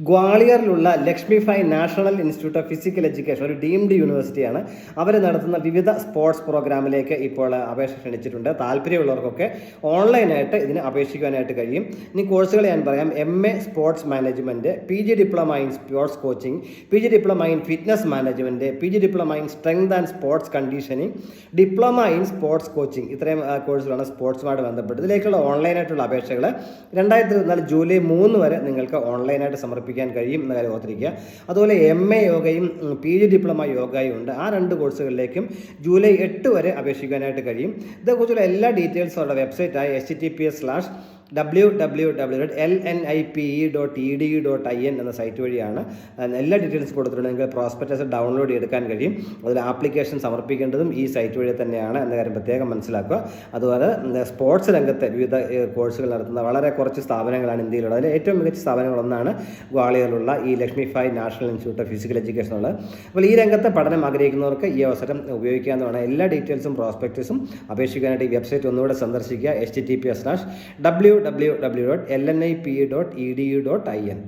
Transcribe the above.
ഗ്വാളിയറിലുള്ള Lakshmibai national institute of physical education ഒരു deemed യൂണിവേഴ്സിറ്റിയാണ്. അവർ നടത്തുന്ന വിവിധ സ്പോർട്സ് പ്രോഗ്രാമിലേക്ക് ഇപ്പോൾ അപേക്ഷ ക്ഷണിച്ചിട്ടുണ്ട്. താല്പര്യമുള്ളവർക്കൊക്കെ ഓൺലൈനായിട്ട് ഇതിന് അപേക്ഷിക്കുവാനായിട്ട് കഴിയും. ഇനി കോഴ്സുകൾ ഞാൻ പറയാം. M A sports management P G diploma in sports coaching P G diploma in fitness management P G diploma in strength and sports conditioning diploma in sports coaching ഇത്രയും കോഴ്സുകളാണ് സ്പോർട്സുമായിട്ട് ബന്ധപ്പെട്ട് ഇതിലേക്കുള്ള ഓൺലൈനായിട്ടുള്ള അപേക്ഷകൾ രണ്ടായിരത്തി ഇരുപത്തിനാല് ജൂലൈ മൂന്ന് വരെ നിങ്ങൾക്ക് ഓൺലൈനായിട്ട് സമർപ്പിക്കാൻ കഴിയും എന്ന കാര്യം ഓർത്തിരിക്കുക. അതുപോലെ എം എ യോഗയും പി ജി ഡിപ്ലോമ യോഗയും ഉണ്ട്. ആ രണ്ട് കോഴ്സുകളിലേക്കും ജൂലൈ എട്ട് വരെ അപേക്ഷിക്കാനായിട്ട് കഴിയും. ഇതേക്കുറിച്ചുള്ള എല്ലാ ഡീറ്റെയിൽസും അവരുടെ വെബ്സൈറ്റായ H T P S slash W W W dot L N I P E dot E D dot I N എന്ന സൈറ്റ് വഴിയാണ് എല്ലാ ഡീറ്റെയിൽസ് കൊടുത്തിട്ടുണ്ട്. നിങ്ങൾക്ക് പ്രോസ്പെക്ടസ് ഡൗൺലോഡ് എടുക്കാൻ കഴിയും. അതിൽ ആപ്ലിക്കേഷൻ സമർപ്പിക്കേണ്ടതും ഈ സൈറ്റ് വഴി തന്നെയാണ് എന്ന കാര്യം പ്രത്യേകം മനസ്സിലാക്കുക. അതുപോലെ സ്പോർട്സ് രംഗത്തെ വിവിധ കോഴ്സുകൾ നടത്തുന്ന വളരെ കുറച്ച് സ്ഥാപനങ്ങളാണ് ഇന്ത്യയിലുള്ളത്. അതിൽ ഏറ്റവും മികച്ച സ്ഥാപനങ്ങളൊന്നാണ് ഗ്വാളിയറിലുള്ള ഈ Lakshmibai national institute of physical education ഉള്ളത്. അപ്പോൾ ഈ രംഗത്തെ പഠനം ആഗ്രഹിക്കുന്നവർക്ക് ഈ അവസരം ഉപയോഗിക്കാവുന്നതാണ്. എല്ലാ ഡീറ്റെയിൽസും പ്രോസ്പെക്ടസും അപേക്ഷിക്കാനായിട്ട് ഈ വെബ്സൈറ്റ് ഒന്നുകൂടെ സന്ദർശിക്കുക. H T P S slash W W W dot L N I P dot E D U dot I N